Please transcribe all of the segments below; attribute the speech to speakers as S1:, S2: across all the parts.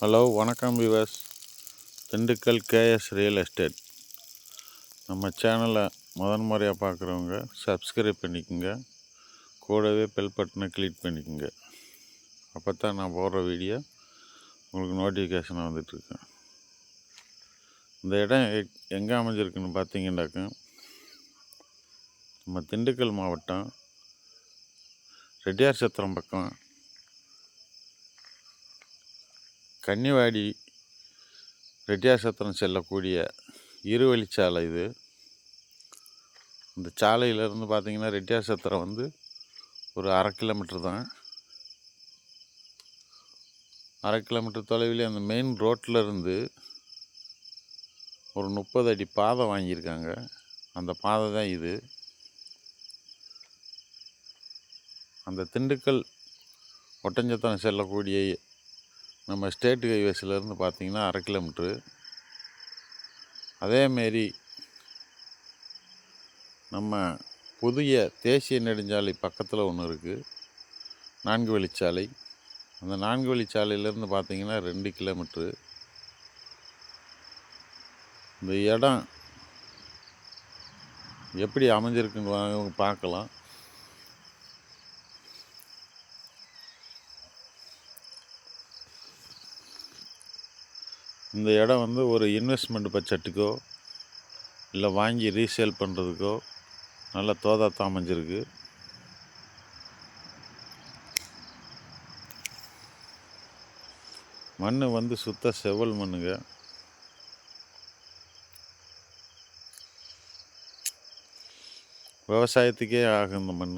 S1: Hello வணக்கம் Vivas Dindigul KS real estate நம்ம சேனலை முதன் முறையாக பார்க்குறவங்க சப்ஸ்கிரைப் பண்ணிக்கோங்க. கூடவே பெல் பட்டனை கிளிக் பண்ணிக்கோங்க. அப்போ தான் நான் போடுற வீடியோ உங்களுக்கு நோட்டிஃபிகேஷனாக வந்துட்டுருக்கேன் இந்த இடம் எங்கே அமைஞ்சிருக்குன்னு பார்த்தீங்கன்னாக்க நம்ம திண்டுக்கல் மாவட்டம் ரெட்டியார் சத்திரம் பக்கம். கன்னிவாடி ரெட்டியாசத்திரம் செல்லக்கூடிய இருவழிச்சாலை இது. இந்த சாலையிலேருந்து பார்த்தீங்கன்னா ரெட்டியாசத்திரம் வந்து ஒரு அரை கிலோமீட்டர் தான். அரை கிலோமீட்டர் தொலைவில் அந்த மெயின் ரோட்டில் இருந்து ஒரு முப்பது அடி பாதை வாங்கியிருக்காங்க. அந்த பாதை தான் இது. அந்த திண்டுக்கல் ஒட்டஞ்சத்திரம் செல்லக்கூடிய நம்ம ஸ்டேட் ஹைவேஸ்லேருந்து பார்த்தீங்கன்னா அரை கிலோமீட்ரு. அதேமாரி நம்ம புதிய தேசிய நெடுஞ்சாலை பக்கத்தில் ஒன்று இருக்குது நான்கு வழிச்சாலை. அந்த நான்கு வழிச்சாலையிலேருந்து பார்த்தீங்கன்னா ரெண்டு கிலோமீட்ரு. இந்த இடம் எப்படி அமைஞ்சிருக்குன்னு பார்க்கலாம். இந்த இடம் வந்து ஒரு இன்வெஸ்ட்மெண்ட் பட்ஜெட்டுக்கோ இல்லை வாங்கி ரீசேல் பண்ணுறதுக்கோ நல்ல தோதாத்தான் அமைஞ்சிருக்கு. மண் வந்து சுத்த செவல் மண்ணுங்க. விவசாயத்துக்கே ஆகும் இந்த மண்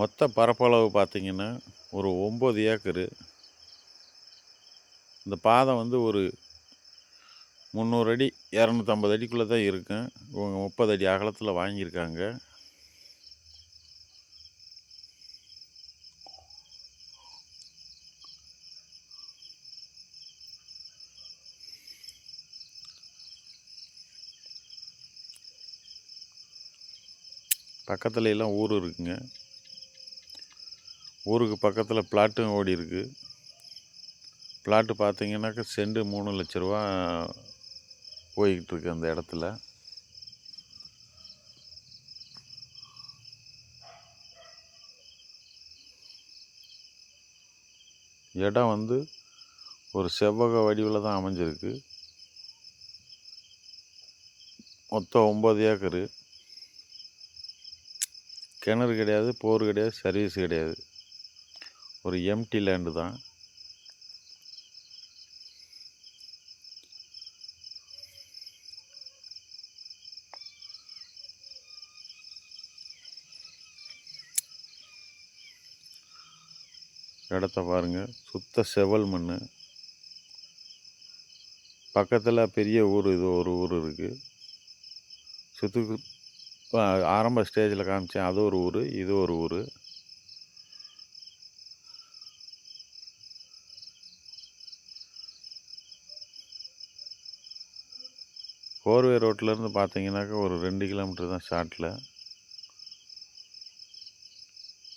S1: மொத்த பரப்பளவு பார்த்தீங்கன்னா ஒரு ஒம்பது ஏக்கரு. இந்த பாதை வந்து ஒரு முந்நூறு அடி இரநூத்தம்பது அடிக்குள்ளே தான் இருக்கும். இவங்க முப்பது அடி அகலத்தில் வாங்கியிருக்காங்க. பக்கத்துல எல்லாம் ஊர் இருக்குங்க. ஊருக்கு பக்கத்தில் பிளாட்டும் ஓடி இருக்குது பிளாட்டு பார்த்தீங்கன்னாக்கா செண்டு மூணு லட்ச ரூபா போய்கிட்டு இருக்கு அந்த இடத்துல. இடம் வந்து ஒரு செவ்வக வடிவில் தான் அமைஞ்சிருக்கு. மொத்தம் ஒம்பது ஏக்கரு. கிணறு கிடையாது போர் கிடையாது சர்வீஸ் கிடையாது. ஒரு எம்டி லேண்டு தான். இடத்த பாருங்க. சுத்த செவல் மண் பக்கத்தில் பெரிய ஊர் இது ஒரு ஊர் இருக்குது சுற்று ஆரம்ப ஸ்டேஜில் காமிச்சேன். அது ஒரு ஊர் இது ஒரு ஊர். கோர்வே ரோட்டிலேருந்து பார்த்தீங்கன்னாக்கா ஒரு ரெண்டு கிலோமீட்டர் தான் ஷார்ட்டில்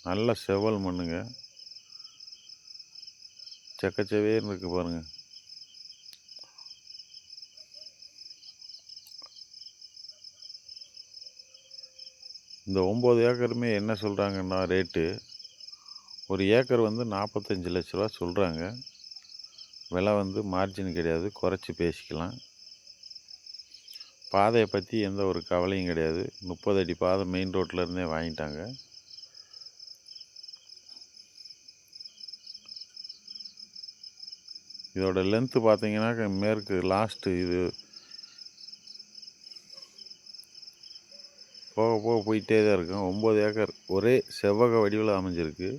S1: நல்ல செவல் மண்ணுங்க. செக்கச்செவேன்னு இருக்குது பாருங்கள் இந்த ஒம்பது ஏக்கருமே என்ன சொல்கிறாங்கன்னா ரேட்டு? ஒரு ஏக்கர் வந்து நாற்பத்தஞ்சு லட்ச ரூபா சொல்கிறாங்க விலை வந்து மார்ஜின் கிடையாது குறைச்சி பேசிக்கலாம். பாதையை பற்றி எந்த ஒரு கவலையும் கிடையாது. முப்பது அடி பாதை மெயின் ரோட்டில் இருந்தே வாங்கிட்டாங்க. இதோட லென்த்து பார்த்தீங்கன்னா மேற்கு லாஸ்ட்டு இது. போக போக போயிட்டே தான் இருக்கும். ஒம்பது ஏக்கர். ஒரே செவ்வக வடிவில் அமைஞ்சிருக்கு.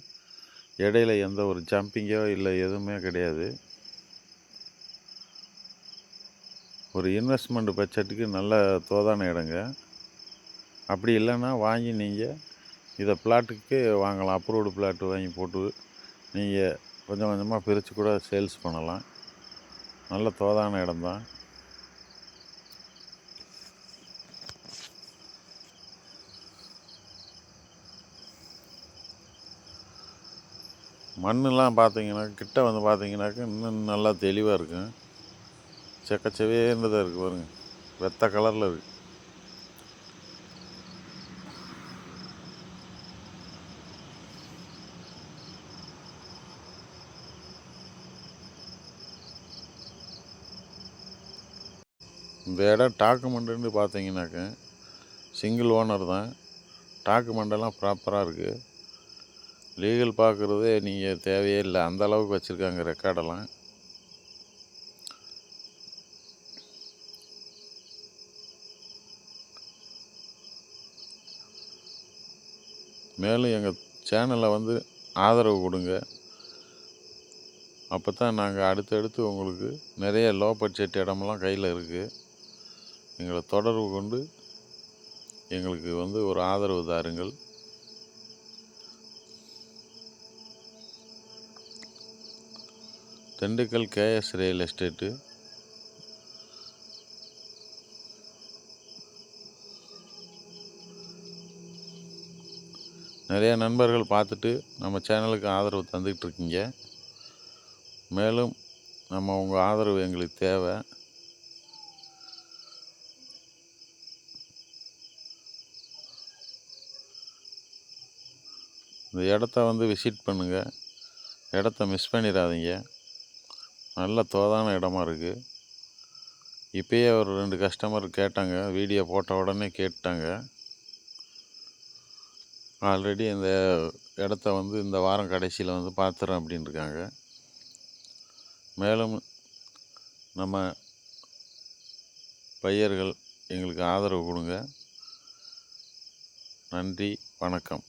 S1: இடையில எந்த ஒரு ஜம்பிங்கோ இல்லை எதுவுமே கிடையாது. ஒரு இன்வெஸ்ட்மெண்ட் பட்ஜெட்டுக்கு நல்ல தோதான இடங்க. அப்படி இல்லைன்னா வாங்கி நீங்கள் இதை பிளாட்டுக்கு வாங்கலாம். அப்ரூவ்டு பிளாட்டு வாங்கி போட்டு நீங்கள் கொஞ்சம் கொஞ்சமாக பிரித்து கூட சேல்ஸ் பண்ணலாம். நல்ல தோதான இடம்தான். மண்ணெலாம் பார்த்தீங்கன்னா கிட்ட வந்து பார்த்தீங்கன்னாக்க இன்னும் நல்லா தெளிவாக இருக்கும். செக்கச்சவேர்னதாக இருக்குது பாருங்கள் வெத்த கலரில் இருக்குது இந்த இடம் டாக்குமெண்ட்டுன்னு பார்த்தீங்கன்னாக்க சிங்கிள் ஓனர் தான். டாக்குமெண்டெல்லாம் ப்ராப்பராக இருக்குது லீகல் பார்க்குறதே நீங்கள் தேவையே இல்லை. அந்த அளவுக்கு வச்சுருக்காங்க ரெக்கார்டெல்லாம் மேலும் எங்கள் சேனலை வந்து ஆதரவு கொடுங்க. அப்போ தான் நாங்கள் அடுத்தடுத்து உங்களுக்கு நிறைய லோ பட்ஜெட் இடமெல்லாம் கையில் இருக்குது எங்களை தொடர்பு கொண்டு எங்களுக்கு வந்து ஒரு ஆதரவு தாருங்கள். Dindigul K S real estate. நிறைய நண்பர்கள் பார்த்துட்டு நம்ம சேனலுக்கு ஆதரவு தந்துக்கிட்டு இருக்கீங்க. மேலும் நம்ம உங்கள் ஆதரவு எங்களுக்கு தேவை. இந்த இடத்த வந்து விசிட் பண்ணுங்கள் இடத்த மிஸ் பண்ணிடாதீங்க. நல்ல தோதான இடமா இருக்குது இப்போயே ஒரு ரெண்டு கஸ்டமர் கேட்டாங்க. வீடியோ போட்ட உடனே கேட்டாங்க ஆல்ரெடி இந்த இடத்த வந்து இந்த வாரம் கடைசியில் வந்து பார்த்துறேன் அப்படின்னு இருக்காங்க. மேலும் நம்ம பையர்கள் எங்களுக்கு ஆதரவு கொடுங்க. நன்றி வணக்கம்.